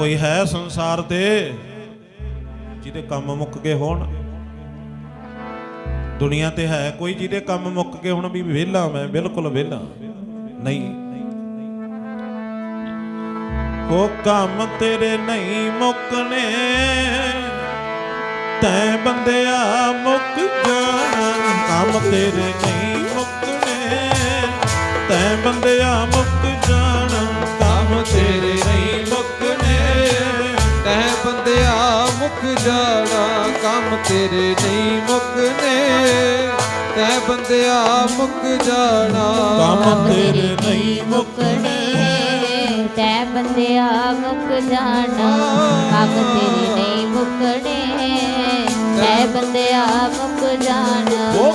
ਕੋਈ ਹੈ ਸੰਸਾਰ ਤੇ ਜਿਹਦੇ ਕੰਮ ਮੁੱਕ ਗਏ ਹੋਣ? ਦੁਨੀਆ ਤੇ ਹੈ ਕੋਈ ਜਿਹਦੇ ਕੰਮ ਮੁੱਕ ਗਏ ਹੁਣ ਵੀ ਵਿਹਲਾ ਮੈਂ, ਬਿਲਕੁਲ ਵਿਹਲਾ। ਨਹੀਂ। ਉਹ ਕੰਮ ਤੇਰੇ ਨਹੀਂ ਮੁੱਕਣੇ। ਤੈ ਬੰਦਿਆ ਮੁੱਕ ਜਾਣਾ, ਕੰਮ ਤੇਰੇ ਨਹੀਂ ਜਾਣਾ ਕੰਮ ਤੇਰੇ ਨਹੀਂ ਮੁੱਕਨੇ। ਤੈ ਬੰਦਿਆ ਮੁੱਕ ਜਾਣਾ। ਕੰਮ ਤੇਰੇ ਨਹੀਂ ਮੁੱਕਣੇ ਤੈ ਬੰਦਿਆ ਮੁੱਕ ਜਾਣਾ। ਕੰਮ ਤੇਰੇ ਨਹੀਂ ਮੁੱਕਣੇ ਤੈ ਬੰਦਿਆ ਮੁੱਕ ਜਾਣਾ।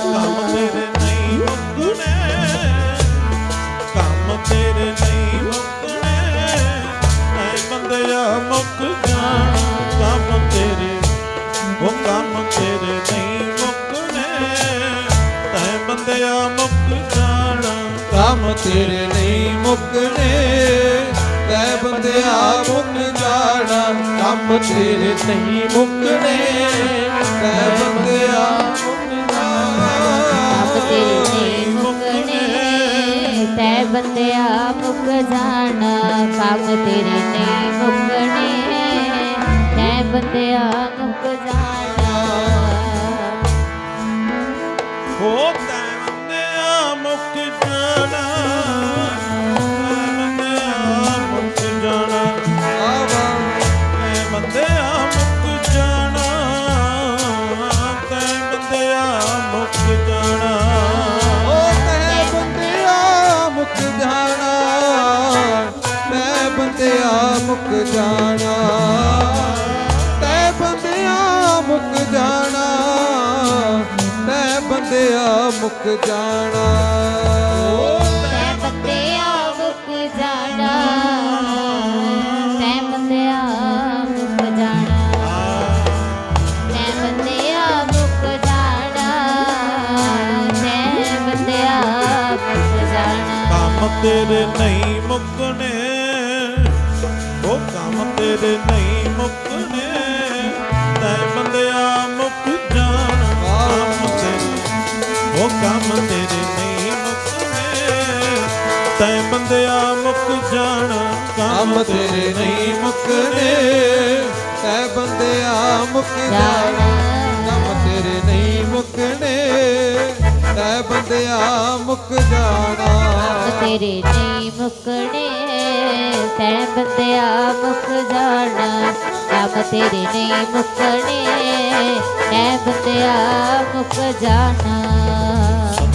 ਬੰਦਿਆ ਮੁੱਕ ਜਾਣਾ ਕੰਮ ਤੇਰੇ ਨਹੀਂ ਮੁੱਕਨੇ ਤੈ ਬੰਦਿਆ, ਮੁੱਕ ਜਾਣਾ, ਕੰਮ ਤੇਰੇ ਨਹੀਂ ਮੁੱਕਨੇ ਤੈ ਬੰਦਿਆ, ਮੁੱਕ ਕੰਮ ਤੇਰੇ ਜਾਣਾ ਨਹੀਂ ਮੁੱਕਣੇ। ਤੈ ਬੰਦਿਆ, ਮੁੱਕ ਜਾਣਾ, ਕੰਮ ਤੇਰੇ ਨਹੀਂ ਮੁੱਕਣੇ। ਤੈ ਬੰਦਿਆ, ਮੁੱਕ ਜਾਣਾ। ਬੰਦਿਆ ਮੁੱਕ ਜਾਣਾ। ਤੈ ਬੰਦਿਆ ਮੁੱਕ ਜਾਣਾ। ਤੈ ਬੰਦਿਆ ਮੁੱਕ ਜਾਣਾ। ਤੈ ਬੰਦਿਆ ਮੁੱਕ ਜਾਣਾ। ਤੈ ਬੰਦਿਆ ਮੁੱਕ ਜਾਣਾ। ਤੈ ਬੰਦਿਆ ਮੁੱਕ ਜਾਣਾ। ਤੈ ਬੰਦਿਆ ਮੁੱਕ ਜਾਣਾ। ਕੰਮ ਤੇਰੇ ਨਹੀਂ ਮੁੱਕਣੇ। ਤੇਰੇ ਨਹੀਂ ਮੁੱਕਣੇ ਤੈ ਬੰਦਿਆ ਮੁੱਕ ਜਾਣਾ ਕੰਮ ਤੇਰੇ ਉਹ ਕੰਮ ਤੇਰੇ ਨਹੀਂ ਮੁੱਕਣੇ। ਤੈ ਬੰਦਿਆ ਮੁੱਕ ਜਾਣਾ ਕੰਮ ਤੇਰੇ ਨਹੀਂ ਮੁੱਕਨੇ ਤੈ ਬੰਦਿਆ ਮੁੱਕ ਜਾਣਾ ਕੰਮ ਤੇਰੇ ਨਹੀਂ ਮੁੱਕਨੇ ਤੈ ਬੰਦਿਆ ਮੁੱਕ ਜਾਣਾ। ਤੇਰੇ ਨਹੀਂ ਮੁੱਕਣੇ, ਤੈ ਬੰਦਿਆ ਮੁੱਕ ਜਾਣਾ। ਕੰਮ ਤੇਰੇ ਨਹੀਂ ਮੁੱਕਣੇ, ਤੈ ਬੰਦਿਆ ਮੁੱਕ ਜਾਣਾ।